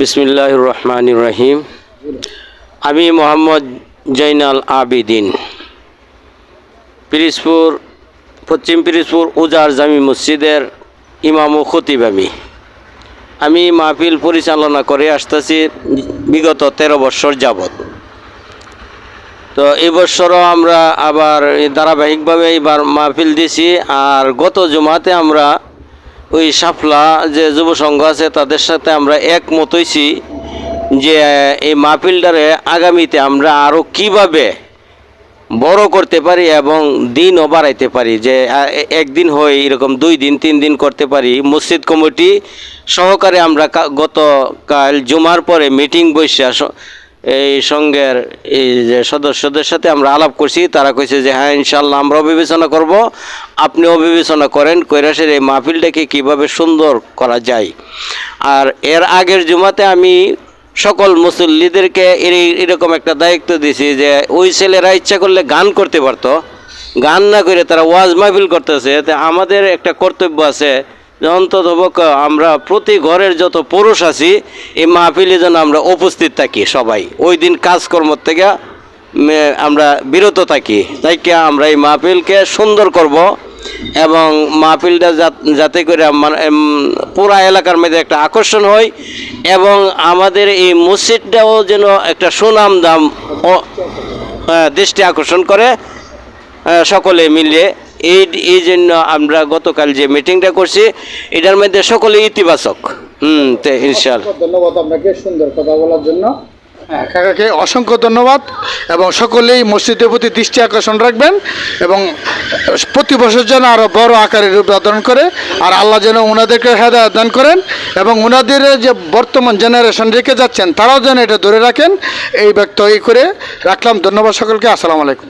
বিসমিল্লাহ রহমান রহিম আমি মোহাম্মদ জৈনাল আবিদিন। পিরিজপুর, পশ্চিম পিরিজপুর উজার জামি মসজিদের ইমাম ও খতিব আমি। মাহফিল পরিচালনা করে আসতেছি বিগত তেরো বছর যাবৎ। তো এই বছরও আমরা আবার ধারাবাহিকভাবে এবার মাহফিল দিছি, আর গত জমাতে আমরা ওই সাফলা যে যুব সংঘ আছে, তাদের সাথে আমরা একমত হইছি যে, এই মাহফিলটারে আগামীতে আমরা আরও কীভাবে বড় করতে পারি এবং দিনও বাড়াইতে পারি। যে একদিন হয় এরকম দুই দিন, তিন দিন করতে পারি। মসজিদ কমিটি সহকারে আমরা গতকাল জুমার পরে মিটিং বসে এই সঙ্গের এই যে সদস্যদের সাথে আমরা আলাপ করছি। তারা কইছে যে হ্যাঁ ইনশাল্লাহ আমরাও বিবেচনা করব। আপনিও বিবেচনা করেন, কৈরাসের এই মাহফিলটাকে কীভাবে সুন্দর করা যায়। আর এর আগের জুমাতে আমি সকল মুসল্লিদেরকে এর- এরকম একটা দায়িত্ব দিছি যে, ওই ছেলেরা ইচ্ছা করলে গান করতে পারতো। গান না করে তারা ওয়াজ মাহফিল করতেছে। তা আমাদের একটা কর্তব্য আছে অন্তত আমরা প্রতি ঘরের যত পুরুষ আছি, এই মাহফিলে যেন আমরা উপস্থিত থাকি সবাই। ওই দিন কাজকর্ম থেকে আমরা বিরত থাকি। তাই কি আমরা এই মাহফিলকে সুন্দর করব। এবং মাহফিলটা যাতে করে মানে পুরা এলাকার মধ্যে একটা আকর্ষণ হয় এবং আমাদের এই মসজিদটাও যেন একটা সুনাম দাম দৃষ্টি আকর্ষণ করে সকলে মিলে। এই এই জন্য আমরা গতকাল যে মিটিংটা করছি, এটার মধ্যে সকলে ইতিবাচক। হুম, তে ইনশাল ধন্যবাদ আপনাকে সুন্দর কথা বলার জন্য। হ্যাঁ কাকাকে অসংখ্য ধন্যবাদ এবং সকলেই মসজিদের প্রতি দৃষ্টি আকর্ষণ রাখবেন এবং প্রতি বছর যেন আরও বড় আকারে রূপ ধারণ করে আর আল্লাহ যেন ওনাদেরকে হেদায়ত দান করেন এবং ওনাদের যে বর্তমান জেনারেশন রেখে যাচ্ছেন, তারাও যেন এটা ধরে রাখেন। এই ব্যক্ত এই করে রাখলাম। ধন্যবাদ সকলকে। আসসালামু আলাইকুম।